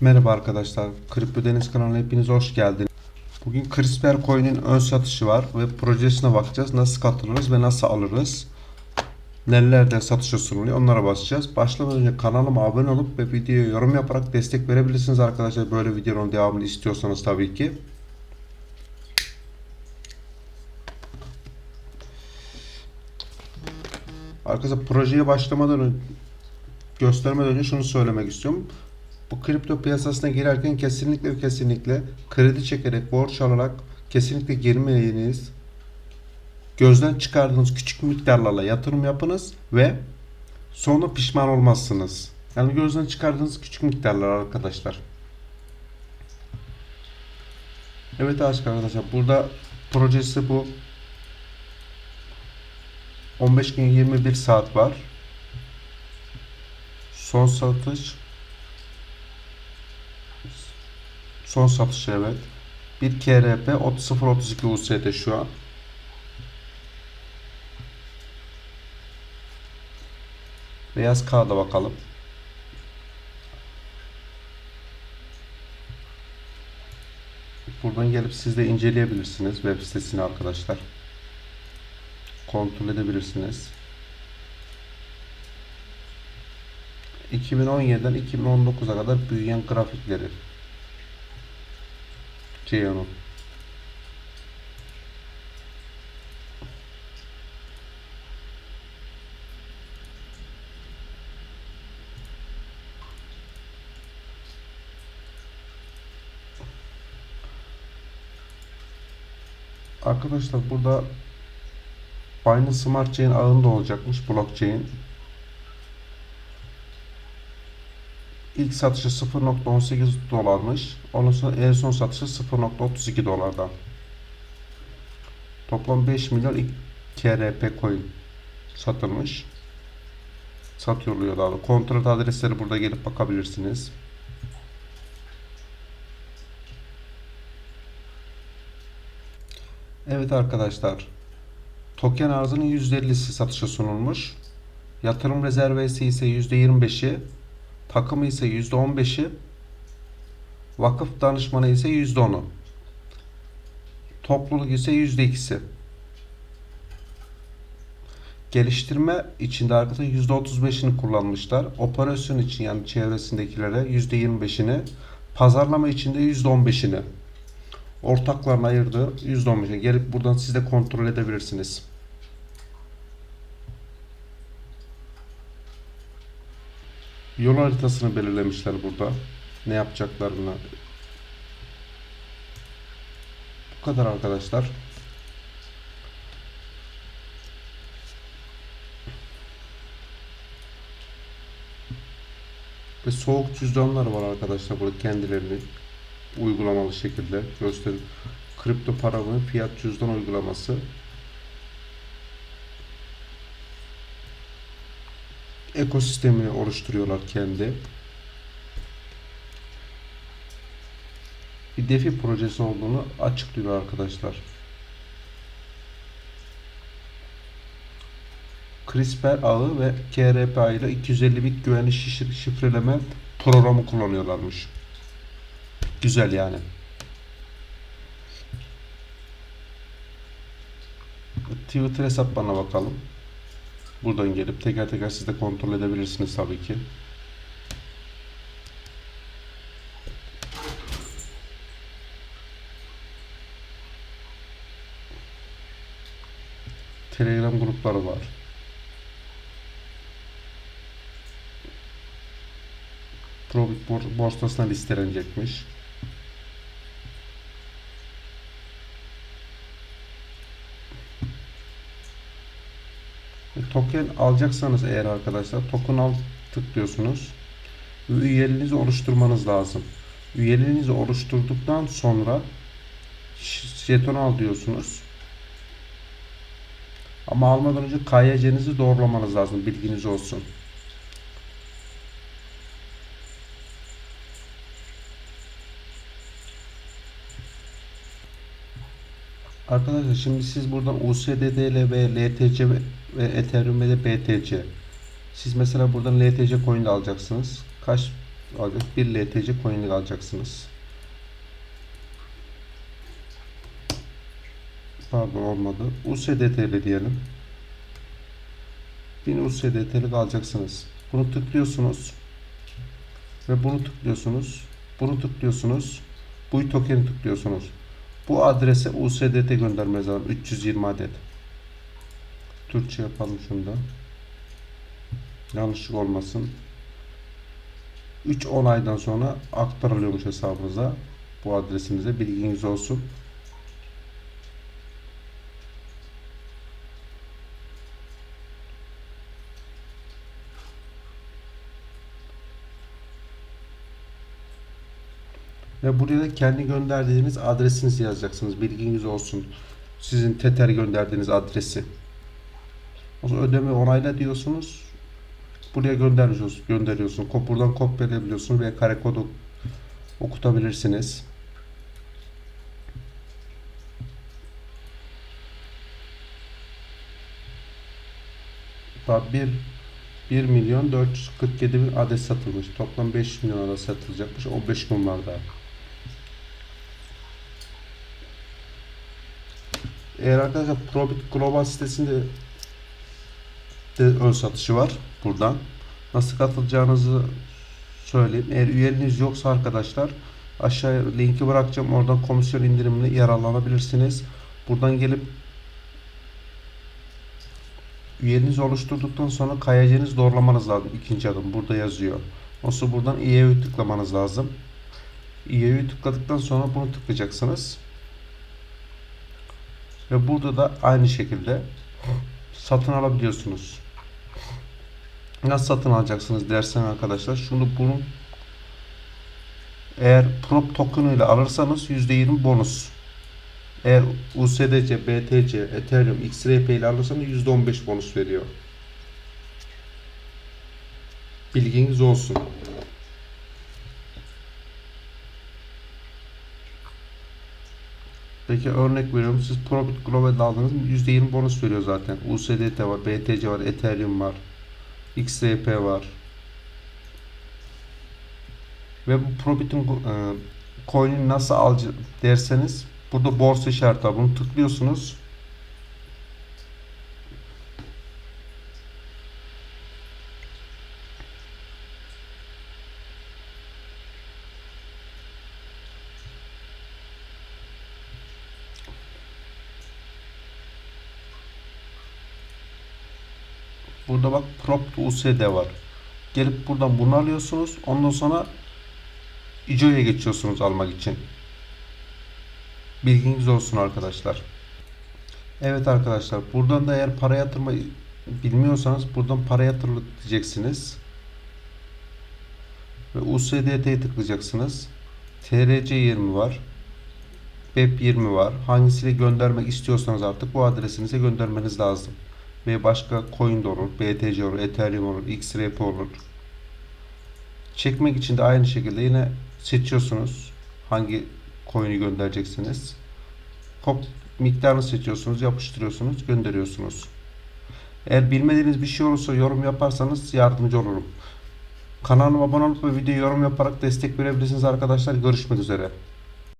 Merhaba arkadaşlar. Kripto Deniz kanalına hepiniz hoş geldiniz. Bugün CRISPR Coin'in ön satışı var ve projesine bakacağız. Nasıl katılırız ve nasıl alırız? Nelerde satışa sunuluyor onlara basacağız. Başlamadan önce kanalıma abone olup ve videoya yorum yaparak destek verebilirsiniz arkadaşlar. Böyle videonun devamını istiyorsanız tabii ki. Arkadaşlar projeye başlamadan önce göstermeden önce şunu söylemek istiyorum. Bu kripto piyasasına girerken kesinlikle ve kesinlikle kredi çekerek, borç alarak kesinlikle girmeyiniz. Gözden çıkardığınız küçük miktarlarla yatırım yapınız ve sonra pişman olmazsınız. Yani gözden çıkardığınız küçük miktarlar arkadaşlar. Evet arkadaşlar burada projesi bu. 15 gün 21 saat var. Son satış Son satış evet. Bir KRP 0.32 USD şu an. Beyaz kağıda bakalım. Buradan gelip siz de inceleyebilirsiniz web sitesini arkadaşlar. Kontrol edebilirsiniz. 2017'den 2019'a kadar büyüyen grafikleri. Ceyhan'ın. Arkadaşlar burada Binance Smart Chain ağında olacakmış blockchain. İlk satışı 0.18 dolarmış. Ondan sonra en son satışı 0.32 dolardan. Toplam 5 milyon KRP coin satılmış. Satılıyor daha da. Kontrat adresleri burada gelip bakabilirsiniz. Evet arkadaşlar. Token arzının %50'si satışa sunulmuş. Yatırım rezervesi ise %25'i, takımı ise %15'i, vakıf danışmanı ise %10'u. Topluluk ise %2'si. Geliştirme içinde arkadaşlar %35'ini kullanmışlar. Operasyon için yani çevresindekilere %25'ini, pazarlama içinde %15'ini ortaklarına ayırdığı %15'ini gelip buradan siz de kontrol edebilirsiniz. Yol haritasını belirlemişler burada. Ne yapacaklarını. Bu kadar arkadaşlar. Ve soğuk cüzdanlar var arkadaşlar burada kendilerini uygulamalı şekilde gösterin. Kripto paranın fiyat cüzdan uygulaması. Ekosistemini oluşturuyorlar kendi. Bir defi projesi olduğunu açıklıyor arkadaşlar. CRISPR ağı ve KRP ile 250 bit güvenli şifre- şifreleme programı kullanıyorlarmış. Güzel yani. Twitter hesaplarına bakalım. Buradan gelip teker teker siz de kontrol edebilirsiniz tabii ki. Telegram grupları var. Profit bor- borsasına listelenecekmiş. Token alacaksanız eğer arkadaşlar token al tıklıyorsunuz. Üyeliğinizi oluşturmanız lazım. Üyeliğinizi oluşturduktan sonra jeton al diyorsunuz. Ama almadan önce KYC'nizi doğrulamanız lazım. Bilginiz olsun. Arkadaşlar şimdi siz buradan USDT ve LTC ve ve Ethereum ve de BTC. Siz mesela buradan LTC coin alacaksınız. Kaç alacak. 1 LTC coin'lik alacaksınız. Pardon olmadı. USDT'li diyelim. 1000 USDT'lik alacaksınız. Bunu tıklıyorsunuz. Ve bunu tıklıyorsunuz. Bunu tıklıyorsunuz. Bu token'i tıklıyorsunuz. Bu adrese USDT göndermeniz lazım. 320 adet. Türkçe yapalım şunu da. Yanlışlık olmasın. 3-10 aydan sonra aktarılıyormuş hesabınıza. Bu adresinize bilginiz olsun. Ve buraya da kendi gönderdiğiniz adresinizi yazacaksınız. Bilginiz olsun. Sizin Tether gönderdiğiniz adresi. O ödeme onayla diyorsunuz. Buraya gönderiyorsunuz. Ko- Buradan kopyalayabiliyorsunuz veya kare kodu okutabilirsiniz. Daha 1 1 milyon 447 bin adet satılmış. Toplam 5 milyon adet satılacakmış. 15 gün var daha. Eğer arkadaşlar Probit Global sitesinde de ön satışı var buradan. Nasıl katılacağınızı söyleyeyim. Eğer üyeliğiniz yoksa arkadaşlar aşağıya linki bırakacağım. Oradan komisyon indirimli yararlanabilirsiniz. Buradan gelip üyeliğinizi oluşturduktan sonra kayacağınız doğrulamanız lazım. İkinci adım burada yazıyor. Olsa buradan EU'yu tıklamanız lazım. EU'yu tıkladıktan sonra bunu tıklayacaksınız. Ve burada da aynı şekilde satın alabiliyorsunuz. Nasıl satın alacaksınız dersen arkadaşlar. Şunu bunun eğer prop token ile alırsanız %20 bonus. Eğer USDC, BTC, Ethereum, XRP ile alırsanız %15 bonus veriyor. Bilginiz olsun. Peki örnek veriyorum. Siz Probit Global'de aldınız mı? %20 bonus veriyor zaten. USDT var, BTC var, Ethereum var. XRP var. Ve bu Probit'in e, coin'i nasıl alacak derseniz burada borsa işareti var. Bunu tıklıyorsunuz. Burada bak Prop USD var. Gelip buradan bunu alıyorsunuz. Ondan sonra ICO'ya geçiyorsunuz almak için. Bilginiz olsun arkadaşlar. Evet arkadaşlar buradan da eğer para yatırma bilmiyorsanız buradan para yatırlı diyeceksiniz. Ve USDT'ye tıklayacaksınız. TRC 20 var. BEP 20 var. Hangisiyle göndermek istiyorsanız artık bu adresinize göndermeniz lazım. Ve başka coin de olur. BTC olur, Ethereum olur, XRP olur. Çekmek için de aynı şekilde yine seçiyorsunuz. Hangi coin'i göndereceksiniz. Kop miktarını seçiyorsunuz, yapıştırıyorsunuz, gönderiyorsunuz. Eğer bilmediğiniz bir şey olursa yorum yaparsanız yardımcı olurum. Kanalıma abone olup ve videoya yorum yaparak destek verebilirsiniz arkadaşlar. Görüşmek üzere.